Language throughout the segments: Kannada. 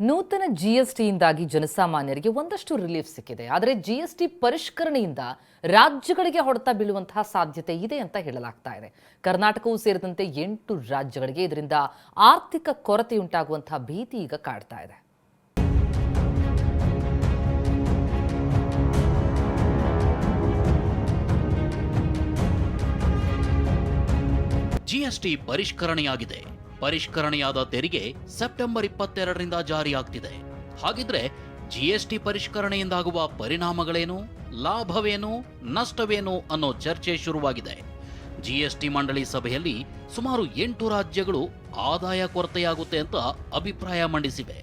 ನೂತನ ಜಿಎಸ್ಟಿಯಿಂದಾಗಿ ಜನಸಾಮಾನ್ಯರಿಗೆ ಒಂದಷ್ಟು ರಿಲೀಫ್ ಸಿಕ್ಕಿದೆ. ಆದರೆ ಜಿಎಸ್ಟಿ ಪರಿಷ್ಕರಣೆಯಿಂದ ರಾಜ್ಯಗಳಿಗೆ ಹೊಡೆತ ಬೀಳುವಂತಹ ಸಾಧ್ಯತೆ ಇದೆ ಅಂತ ಹೇಳಲಾಗ್ತಾ ಇದೆ. ಕರ್ನಾಟಕವೂ ಸೇರಿದಂತೆ ಎಂಟು ರಾಜ್ಯಗಳಿಗೆ ಇದರಿಂದ ಆರ್ಥಿಕ ಕೊರತೆಯುಂಟಾಗುವಂತಹ ಭೀತಿ ಈಗ ಕಾಡ್ತಾ ಇದೆ. ಜಿಎಸ್ಟಿ ಪರಿಷ್ಕರಣೆಯಾಗಿದೆ. ಪರಿಷ್ಕರಣೆಯಾದ ತೆರಿಗೆ ಸೆಪ್ಟೆಂಬರ್ ಇಪ್ಪತ್ತೆರಡರಿಂದ ಜಾರಿಯಾಗ್ತಿದೆ. ಹಾಗಿದ್ರೆ ಜಿಎಸ್ಟಿ ಪರಿಷ್ಕರಣೆಯಿಂದಾಗುವ ಪರಿಣಾಮಗಳೇನು, ಲಾಭವೇನು, ನಷ್ಟವೇನು ಅನ್ನೋ ಚರ್ಚೆ ಶುರುವಾಗಿದೆ. ಜಿಎಸ್ಟಿ ಮಂಡಳಿ ಸಭೆಯಲ್ಲಿ ಸುಮಾರು ಎಂಟು ರಾಜ್ಯಗಳು ಆದಾಯ ಕೊರತೆಯಾಗುತ್ತೆ ಅಂತ ಅಭಿಪ್ರಾಯ ಮಂಡಿಸಿವೆ.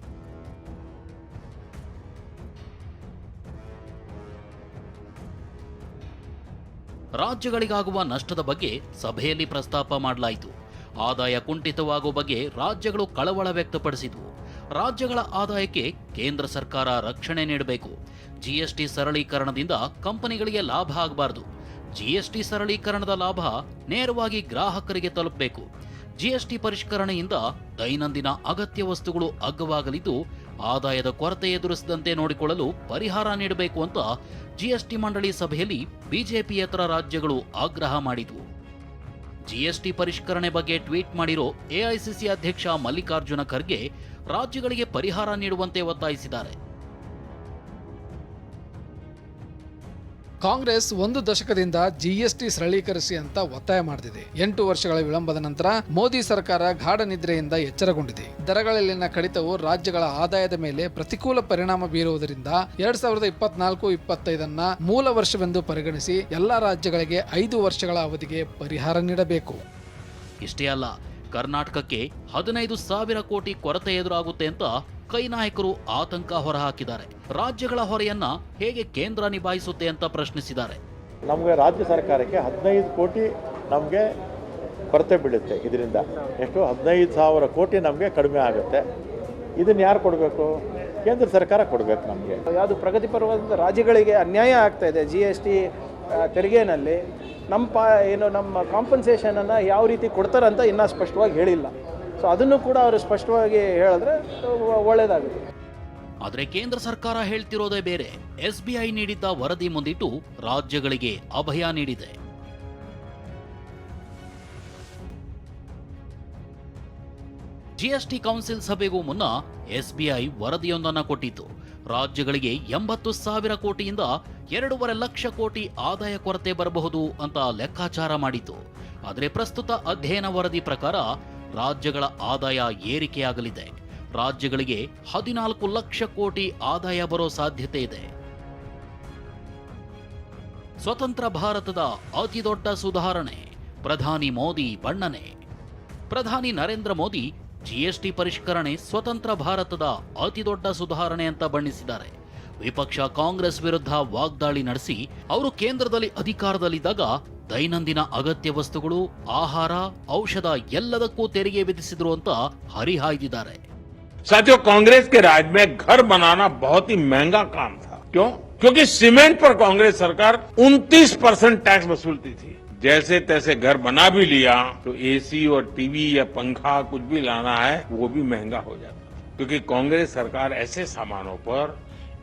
ರಾಜ್ಯಗಳಿಗಾಗುವ ನಷ್ಟದ ಬಗ್ಗೆ ಸಭೆಯಲ್ಲಿ ಪ್ರಸ್ತಾಪ ಮಾಡಲಾಯಿತು. ಆದಾಯ ಕುಂಠಿತವಾಗುವ ಬಗ್ಗೆ ರಾಜ್ಯಗಳು ಕಳವಳ ವ್ಯಕ್ತಪಡಿಸಿದವು. ರಾಜ್ಯಗಳ ಆದಾಯಕ್ಕೆ ಕೇಂದ್ರ ಸರ್ಕಾರ ರಕ್ಷಣೆ ನೀಡಬೇಕು. ಜಿಎಸ್ಟಿ ಸರಳೀಕರಣದಿಂದ ಕಂಪನಿಗಳಿಗೆ ಲಾಭ ಆಗಬಾರದು. ಜಿಎಸ್ಟಿ ಸರಳೀಕರಣದ ಲಾಭ ನೇರವಾಗಿ ಗ್ರಾಹಕರಿಗೆ ತಲುಪಬೇಕು. ಜಿಎಸ್ಟಿ ಪರಿಷ್ಕರಣೆಯಿಂದ ದೈನಂದಿನ ಅಗತ್ಯ ವಸ್ತುಗಳು ಅಗ್ಗವಾಗಲಿದ್ದು, ಆದಾಯದ ಕೊರತೆ ಎದುರಿಸದಂತೆ ನೋಡಿಕೊಳ್ಳಲು ಪರಿಹಾರ ನೀಡಬೇಕು ಅಂತ ಜಿಎಸ್ಟಿ ಮಂಡಳಿ ಸಭೆಯಲ್ಲಿ ಬಿಜೆಪಿಯೇತರ ರಾಜ್ಯಗಳು ಆಗ್ರಹ ಮಾಡಿದವು. ಜಿಎಸ್ಟಿ ಪರಿಷ್ಕರಣೆ ಬಗ್ಗೆ ಟ್ವೀಟ್ ಮಾಡಿರೋ ಎಐಸಿಸಿ ಅಧ್ಯಕ್ಷ ಮಲ್ಲಿಕಾರ್ಜುನ ಖರ್ಗೆ ರಾಜ್ಯಗಳಿಗೆ ಪರಿಹಾರ ನೀಡುವಂತೆ ಒತ್ತಾಯಿಸಿದ್ದಾರೆ. ಕಾಂಗ್ರೆಸ್ ಒಂದು ದಶಕದಿಂದ ಜಿಎಸ್ಟಿ ಸರಳೀಕರಿಸಿ ಅಂತ ಒತ್ತಾಯ ಮಾಡಿದೆ ಎಂಟು ವರ್ಷಗಳ ವಿಳಂಬದ ನಂತರ ಮೋದಿ ಸರ್ಕಾರ ಗಾಢ ನಿದ್ರೆಯಿಂದ ಎಚ್ಚರಗೊಂಡಿದೆ. ದರಗಳಲ್ಲಿನ ಕಡಿತವು ರಾಜ್ಯಗಳ ಆದಾಯದ ಮೇಲೆ ಪ್ರತಿಕೂಲ ಪರಿಣಾಮ ಬೀರುವುದರಿಂದ ಎರಡ್ ಸಾವಿರದ ಇಪ್ಪತ್ನಾಲ್ಕು ಇಪ್ಪತ್ತೈದನ್ನ ಮೂಲ ವರ್ಷವೆಂದು ಪರಿಗಣಿಸಿ ಎಲ್ಲಾ ರಾಜ್ಯಗಳಿಗೆ ಐದು ವರ್ಷಗಳ ಅವಧಿಗೆ ಪರಿಹಾರ ನೀಡಬೇಕು. ಇಷ್ಟೇ ಅಲ್ಲ, ಕರ್ನಾಟಕಕ್ಕೆ ಹದಿನೈದು ಸಾವಿರ ಕೋಟಿ ಕೊರತೆ ಎದುರಾಗುತ್ತೆ ಅಂತ ಕೈ ನಾಯಕರು ಆತಂಕ ಹೊರಹಾಕಿದ್ದಾರೆ. ರಾಜ್ಯಗಳ ಹೊರೆಯನ್ನ ಹೇಗೆ ಕೇಂದ್ರ ನಿಭಾಯಿಸುತ್ತೆ ಅಂತ ಪ್ರಶ್ನಿಸಿದ್ದಾರೆ. ನಮಗೆ ರಾಜ್ಯ ಸರ್ಕಾರಕ್ಕೆ ಹದಿನೈದು ಕೋಟಿ ನಮಗೆ ಕೊರತೆ ಬೀಳುತ್ತೆ ಇದರಿಂದ. ಎಷ್ಟು? ಹದಿನೈದು ಸಾವಿರ ಕೋಟಿ ನಮಗೆ ಕಡಿಮೆ ಆಗುತ್ತೆ. ಇದನ್ನು ಯಾರು ಕೊಡಬೇಕು? ಕೇಂದ್ರ ಸರ್ಕಾರ ಕೊಡಬೇಕು ನಮಗೆ. ಯಾವುದು ಪ್ರಗತಿಪರವಾದ ರಾಜ್ಯಗಳಿಗೆ ಅನ್ಯಾಯ ಆಗ್ತಾ ಇದೆ. ಜಿ ಎಸ್ ಟಿ ತೆರಿಗೆನಲ್ಲಿ ನಮ್ಮ ಪಾ ಏನು ನಮ್ಮ ಕಾಂಪನ್ಸೇಷನನ್ನು ಯಾವ ರೀತಿ ಕೊಡ್ತಾರಂತ ಇನ್ನೂ ಸ್ಪಷ್ಟವಾಗಿ ಹೇಳಿಲ್ಲ. ಸೊ ಅದನ್ನು ಕೂಡ ಅವರು ಸ್ಪಷ್ಟವಾಗಿ ಹೇಳಿದ್ರೆ ಒಳ್ಳೆಯದಾಗುತ್ತೆ ಆದ್ರೆ ಕೇಂದ್ರ ಸರ್ಕಾರ ಹೇಳ್ತಿರೋದೇ ಬೇರೆ. ಎಸ್ಬಿಐ ನೀಡಿದ್ದ ವರದಿ ಮುಂದಿಟ್ಟು ರಾಜ್ಯಗಳಿಗೆ ಅಭಯ ನೀಡಿದೆ. ಜಿಎಸ್ಟಿ ಕೌನ್ಸಿಲ್ ಸಭೆಗೂ ಮುನ್ನ ಎಸ್ಬಿಐ ವರದಿಯೊಂದನ್ನ ಕೊಟ್ಟಿತ್ತು. ರಾಜ್ಯಗಳಿಗೆ ಎಂಬತ್ತು ಸಾವಿರ ಕೋಟಿಯಿಂದ ಎರಡೂವರೆ ಲಕ್ಷ ಕೋಟಿ ಆದಾಯ ಕೊರತೆ ಬರಬಹುದು ಅಂತ ಲೆಕ್ಕಾಚಾರ ಮಾಡಿತು ಆದರೆ ಪ್ರಸ್ತುತ ಅಧ್ಯಯನ ವರದಿ ಪ್ರಕಾರ ರಾಜ್ಯಗಳ ಆದಾಯ ಏರಿಕೆಯಾಗಲಿದೆ. ರಾಜ್ಯಗಳಿಗೆ ಹದಿನಾಲ್ಕು ಲಕ್ಷ ಕೋಟಿ ಆದಾಯ ಬರೋ ಸಾಧ್ಯತೆ ಇದೆ. ಸ್ವತಂತ್ರ ಭಾರತದ ಅತಿದೊಡ್ಡ ಸುಧಾರಣೆ, ಪ್ರಧಾನಿ ಮೋದಿ ಬಣ್ಣನೆ. ಪ್ರಧಾನಿ ನರೇಂದ್ರ ಮೋದಿ ಜಿಎಸ್ಟಿ ಪರಿಷ್ಕರಣೆ ಸ್ವತಂತ್ರ ಭಾರತದ ಅತಿದೊಡ್ಡ ಸುಧಾರಣೆ ಅಂತ ಬಣ್ಣಿಸಿದ್ದಾರೆ. ವಿಪಕ್ಷ ಕಾಂಗ್ರೆಸ್ ವಿರುದ್ಧ ವಾಗ್ದಾಳಿ ನಡೆಸಿ, ಅವರು ಕೇಂದ್ರದಲ್ಲಿ ಅಧಿಕಾರದಲ್ಲಿದ್ದಾಗ ದೈನಂದಿನ ಅಗತ್ಯ ವಸ್ತುಗಳು ಆಹಾರ ಔಷಧ ಎಲ್ಲದಕ್ಕೂ ತೆರಿಗೆ ವಿಧಿಸಿದ್ರು ಅಂತ ಹರಿಹಾಯ್ದಿದ್ದಾರೆ साथियों कांग्रेस के राज में घर बनाना बहुत ही महंगा काम था क्यों क्योंकि सीमेंट पर कांग्रेस सरकार 29 परसेंट टैक्स वसूलती थी जैसे तैसे घर बना भी लिया तो एसी और टीवी या पंखा कुछ भी लाना है वो भी महंगा हो जाता क्योंकि कांग्रेस सरकार ऐसे सामानों पर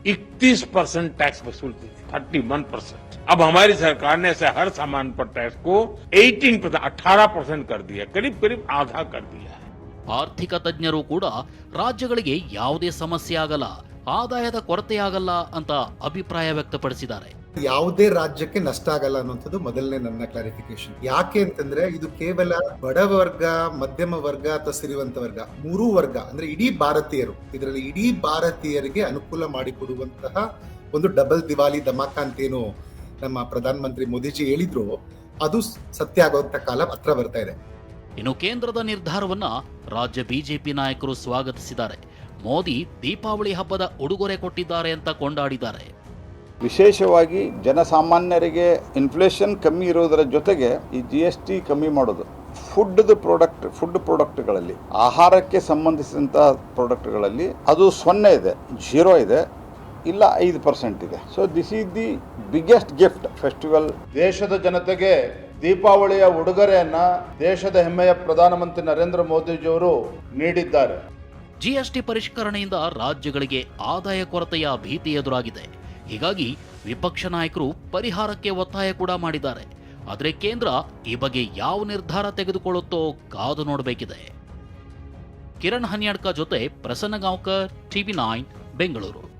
31 परसेंट टैक्स वसूलती थी 31 परसेंट अब हमारी सरकार ने ऐसे हर सामान पर टैक्स को 18 परसेंट अठारह परसेंट कर दिया करीब करीब आधा कर दिया है ಆರ್ಥಿಕ ತಜ್ಞರು ಕೂಡ ರಾಜ್ಯಗಳಿಗೆ ಯಾವುದೇ ಸಮಸ್ಯೆ ಆಗಲ್ಲ ಆದಾಯದ ಕೊರತೆಯಾಗಲ್ಲ ಅಂತ ಅಭಿಪ್ರಾಯ ವ್ಯಕ್ತಪಡಿಸಿದ್ದಾರೆ ಯಾವುದೇ ರಾಜ್ಯಕ್ಕೆ ನಷ್ಟ ಆಗಲ್ಲ ಅನ್ನುವಂಥದ್ದು ಮೊದಲನೇ ನನ್ನ ಕ್ಲಾರಿಫಿಕೇಶನ್ ಯಾಕೆ ಅಂತಂದ್ರೆ ಇದು ಕೇವಲ ಬಡ ವರ್ಗ, ಮಧ್ಯಮ ವರ್ಗ ಅಥವಾ ಸಿರಿವಂತ ವರ್ಗ, ಮೂರೂ ವರ್ಗ, ಅಂದ್ರೆ ಇಡೀ ಭಾರತೀಯರು. ಇದರಲ್ಲಿ ಇಡೀ ಭಾರತೀಯರಿಗೆ ಅನುಕೂಲ ಮಾಡಿಕೊಡುವಂತಹ ಒಂದು ಡಬಲ್ ದಿವಾಲಿ ಧಮಾಕ ಅಂತೇನು ನಮ್ಮ ಪ್ರಧಾನ ಮಂತ್ರಿ ಮೋದಿಜಿ ಹೇಳಿದ್ರು, ಅದು ಸತ್ಯ ಆಗುವಂತ ಕಾಲ ಹತ್ರ ಬರ್ತಾ ಇದೆ. ಇನ್ನು ಕೇಂದ್ರದ ನಿರ್ಧಾರವನ್ನ ರಾಜ್ಯ ಬಿಜೆಪಿ ನಾಯಕರು ಸ್ವಾಗತಿಸಿದ್ದಾರೆ. ಮೋದಿ ದೀಪಾವಳಿ ಹಬ್ಬದ ಉಡುಗೊರೆ ಕೊಟ್ಟಿದ್ದಾರೆ ಅಂತ ಕೊಂಡಾಡಿದ್ದಾರೆ. ವಿಶೇಷವಾಗಿ ಜನಸಾಮಾನ್ಯರಿಗೆ ಇನ್ಫ್ಲೇಷನ್ ಕಮ್ಮಿ ಇರೋದರ ಜೊತೆಗೆ ಈ ಜಿ ಎಸ್ ಟಿ ಕಮ್ಮಿ ಮಾಡೋದು. ಫುಡ್ದು ಪ್ರಾಡಕ್ಟ್ ಫುಡ್ ಪ್ರಾಡಕ್ಟ್ಗಳಲ್ಲಿ ಆಹಾರಕ್ಕೆ ಸಂಬಂಧಿಸಿದಂಥ ಪ್ರಾಡಕ್ಟ್ಗಳಲ್ಲಿ ಅದು ಸೊನ್ನೆ ಇದೆ ಜೀರೋ ಇದೆ ಇಲ್ಲ ಐದು ಪರ್ಸೆಂಟ್ ಇದೆ. So this is the biggest gift festival ದೇಶದ ಜನತೆಗೆ ದೀಪಾವಳಿಯ ಉಡುಗೊರೆಯನ್ನು ದೇಶದ ಹೆಮ್ಮೆಯ ಪ್ರಧಾನಮಂತ್ರಿ ನರೇಂದ್ರ ಮೋದಿಜಿಯವರು ನೀಡಿದ್ದಾರೆ. ಜಿಎಸ್ಟಿ ಪರಿಷ್ಕರಣೆಯಿಂದ ರಾಜ್ಯಗಳಿಗೆ ಆದಾಯ ಕೊರತೆಯ ಭೀತಿ ಎದುರಾಗಿದೆ. ಹೀಗಾಗಿ ವಿಪಕ್ಷ ನಾಯಕರು ಪರಿಹಾರಕ್ಕೆ ಒತ್ತಾಯ ಕೂಡ ಮಾಡಿದ್ದಾರೆ. ಆದರೆ ಕೇಂದ್ರ ಈ ಬಗ್ಗೆ ಯಾವ ನಿರ್ಧಾರ ತೆಗೆದುಕೊಳ್ಳುತ್ತೋ ಕಾದು ನೋಡಬೇಕಿದೆ. ಕಿರಣ್ ಹನ್ಯಾಡ್ಕ ಜೊತೆ ಪ್ರಸನ್ನ ಗಾಂವ್ಕರ್ ಟಿವಿ ನೈನ್, ಬೆಂಗಳೂರು.